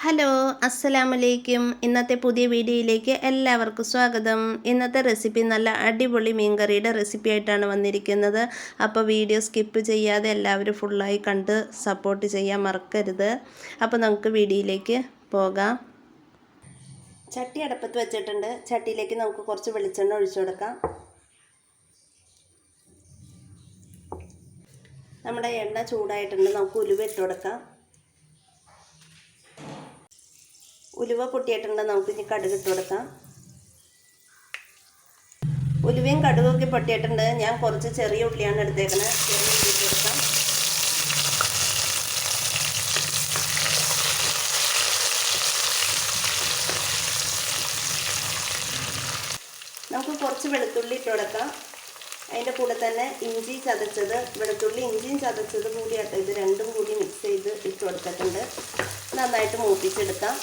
Hello അസ്സലാമലൈക്കും. ഇന്നത്തെ പുതിയ വീഡിയോയിലേക്ക് എല്ലാവർക്കും സ്വാഗതം. ഇന്നത്തെ റെസിപ്പി നല്ല അടിപൊളി മീൻകറിയുടെ റെസിപ്പി ആയിട്ടാണ് വന്നിരിക്കുന്നത്. അപ്പോൾ വീഡിയോ സ്കിപ്പ് ചെയ്യാതെ എല്ലാവരും ഫുള്ളായി കണ്ട് സപ്പോർട്ട് ചെയ്യാൻ മറക്കരുത്. അപ്പോൾ നമുക്ക് വീഡിയോയിലേക്ക് പോകാം. ചട്ടി അടപ്പത്ത് വെച്ചിട്ടുണ്ട്. ചട്ടിയിലേക്ക് നമുക്ക് കുറച്ച് വെളിച്ചെണ്ണ ഒഴിച്ചു കൊടുക്കാം. നമ്മുടെ എണ്ണ ചൂടായിട്ടുണ്ട്. നമുക്ക് ഉലുവ ഇട്ട് കൊടുക്കാം. ഉലുവ പൊട്ടിയിട്ടുണ്ട്. നമുക്ക് ഇനി കടുക് ഇട്ട് കൊടുക്കാം. ഉലുവയും കടുകൊക്കെ പൊട്ടിയിട്ടുണ്ട്. ഞാൻ കുറച്ച് ചെറിയ ഉള്ളിയാണ് എടുത്തേക്കുന്നത് ചെറിയ ഉള്ളി ഇട്ട് കൊടുക്കാം. നമുക്ക് കുറച്ച് വെളുത്തുള്ളി ഇട്ട് കൊടുക്കാം. അതിന്റെ കൂടെ തന്നെ ഇഞ്ചി ചതച്ചത് വെളുത്തുള്ളി ഇഞ്ചിയും ചതച്ചത് കൂടിയാട്ടോ. ഇത് രണ്ടും കൂടി മിക്സ് ചെയ്ത് ഇട്ട് കൊടുത്തിട്ടുണ്ട്. നന്നായിട്ട് മൂപ്പിച്ചെടുക്കാം.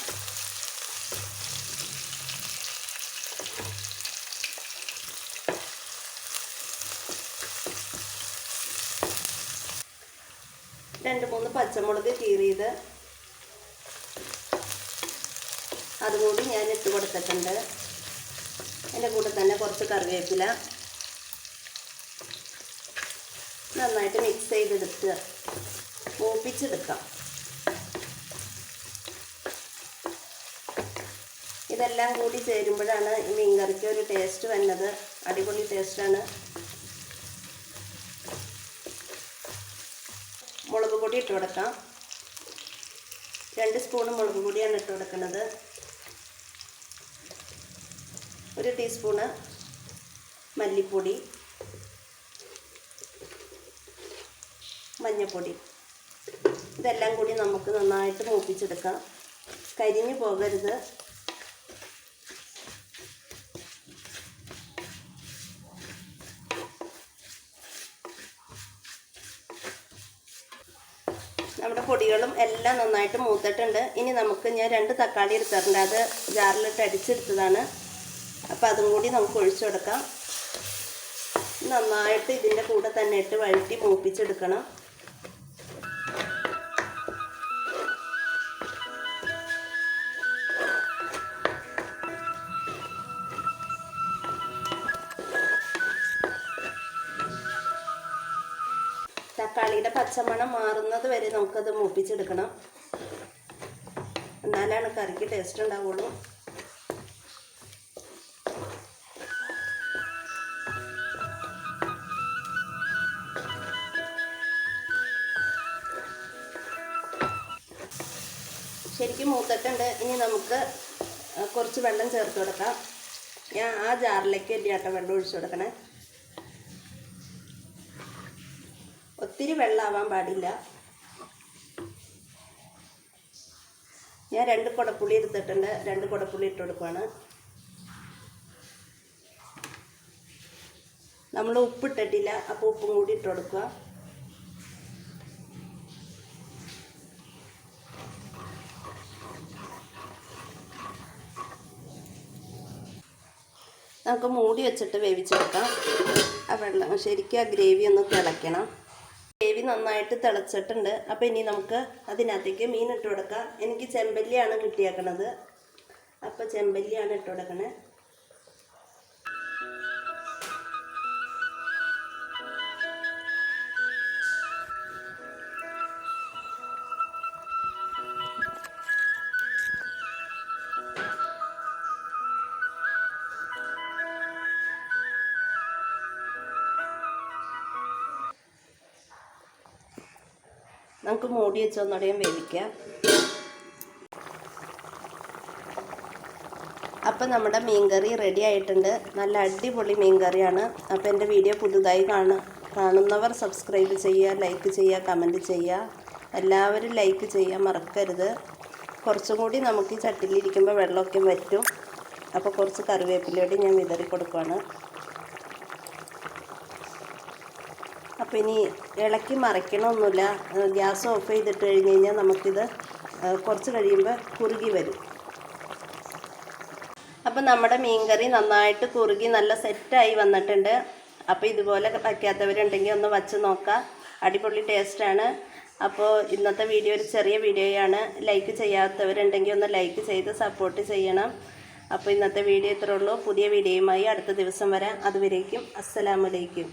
രണ്ട് മൂന്ന് പച്ചമുളക് കീറിയത്. അതുകൂടി ഞാൻ ഇട്ട് കൊടുത്തിട്ടുണ്ട്. എന്റെ കൂടെ തന്നെ കുറച്ച് കറിവേപ്പില നന്നായിട്ട് മിക്സ് ചെയ്തെടുത്ത് മൂപ്പിച്ചെടുക്കാം. ഇതെല്ലാം കൂടി ചേരുമ്പോഴാണ് ഈ മീൻകറിക്ക് ഒരു ടേസ്റ്റ് വന്നത്. അടിപൊളി ടേസ്റ്റാണ് മുളക് പൊടി ഇട്ട് കൊടുക്കാം. രണ്ട് സ്പൂൺ മുളക് പൊടിയാണ് ഇട്ട് കൊടുക്കുന്നത്. ഒരു ടീസ്പൂണ് മല്ലിപ്പൊടി മഞ്ഞൾപ്പൊടി ഇതെല്ലാം കൂടി നമുക്ക് നന്നായിട്ട് മൂപ്പിച്ചെടുക്കാം. കരിഞ്ഞു പോകരുത്. നമ്മുടെ പൊടികളും എല്ലാം നന്നായിട്ട് മൂത്തിട്ടുണ്ട്. ഇനി നമുക്ക് ഞാൻ രണ്ട് തക്കാളി എടുത്തിട്ടുണ്ട്. അത് ജാറിലിട്ട് അടിച്ചെടുത്തതാണ് അപ്പോൾ അതും കൂടി നമുക്ക് ഒഴിച്ചു കൊടുക്കാം. നന്നായിട്ട് ഇതിന്റെ കൂടെ തന്നെ ഇട്ട് വഴറ്റി മൂപ്പിച്ചെടുക്കണം. തക്കാളിയുടെ പച്ചമണം മാറുന്നത് വരെ നമുക്കത് മൂപ്പിച്ചെടുക്കണം. എന്നാലാണ് കറിക്ക് ടേസ്റ്റ് ഉണ്ടാവുള്ളൂ. ശരിക്കും മൂത്തിട്ടുണ്ട്. ഇനി നമുക്ക് കുറച്ച് വെള്ളം ചേർത്ത് കൊടുക്കാം. ഞാൻ ആ ജാറിലേക്ക് അല്ലിയാട്ട വെള്ളം ഒഴിച്ചു കൊടുക്കണേ. ഒത്തിരി വെള്ളമാവാൻ പാടില്ല. ഞാൻ രണ്ട് കുടപ്പുളി എടുത്തിട്ടുണ്ട്. രണ്ട് കുടപ്പുളി ഇട്ട് കൊടുക്കുവാണ്. നമ്മൾ ഉപ്പിട്ടിട്ടില്ല അപ്പോൾ ഉപ്പും കൂടി ഇട്ട് കൊടുക്കുക. നമുക്ക് മൂടി വെച്ചിട്ട് വേവിച്ചെടുക്കാം. ആ വെള്ളം ശരിക്കും ആ ഗ്രേവി ഒന്ന് തിളയ്ക്കണം. നന്നായിട്ട് തിളച്ചിട്ടുണ്ട്. അപ്പോൾ ഇനി നമുക്ക് അതിനകത്തേക്ക് മീൻ ഇട്ട് കൊടുക്കാം എനിക്ക് ചെമ്പല്ലിയാണ് കിട്ടിയേക്കണത്. അപ്പോൾ ചെമ്പല്ലിയാണ് ഇട്ട് കൊടുക്കണേ നമുക്ക് മൂടി വെച്ച് ഒന്നുകൂടെയും വേവിക്കാം. അപ്പം നമ്മുടെ മീൻകറി റെഡി ആയിട്ടുണ്ട്. നല്ല അടിപൊളി മീൻകറിയാണ്. അപ്പോൾ എന്റെ വീഡിയോ പുതുതായി കാണുക കാണുന്നവർ സബ്സ്ക്രൈബ് ചെയ്യുക ലൈക്ക് ചെയ്യുക കമന്റ് ചെയ്യുക. എല്ലാവരും ലൈക്ക് ചെയ്യാൻ മറക്കരുത്. കുറച്ചും കൂടി നമുക്ക് ഈ ചട്ടിയിലിരിക്കുമ്പോൾ വെള്ളമൊക്കെ വറ്റും. അപ്പോൾ കുറച്ച് കറിവേപ്പിലയോടെ ഞാൻ വിതറി കൊടുക്കുകയാണ് അപ്പോൾ ഇനി ഇളക്കി മറിക്കണമൊന്നുമില്ല. ഗ്യാസ് ഓഫ് ചെയ്തിട്ട് കഴിഞ്ഞ് കഴിഞ്ഞാൽ നമുക്കിത് കുറച്ച് കഴിയുമ്പോൾ കുറുകി വരും. അപ്പം നമ്മുടെ മീൻകറി നന്നായിട്ട് കുറുകി നല്ല സെറ്റായി വന്നിട്ടുണ്ട്. അപ്പോൾ ഇതുപോലെ വയ്ക്കാത്തവരുണ്ടെങ്കിൽ ഒന്ന് വച്ച് നോക്കാം. അടിപൊളി ടേസ്റ്റാണ്. അപ്പോൾ ഇന്നത്തെ വീഡിയോ ഒരു ചെറിയ വീഡിയോയാണ്. ലൈക്ക് ചെയ്യാത്തവരുണ്ടെങ്കിൽ ഒന്ന് ലൈക്ക് ചെയ്ത് സപ്പോർട്ട് ചെയ്യണം. അപ്പോൾ ഇന്നത്തെ വീഡിയോ ഇത്രയുള്ളൂ പുതിയ വീഡിയോയുമായി അടുത്ത ദിവസം വരാം. അതുവരേക്കും അസ്സലാമലൈക്കും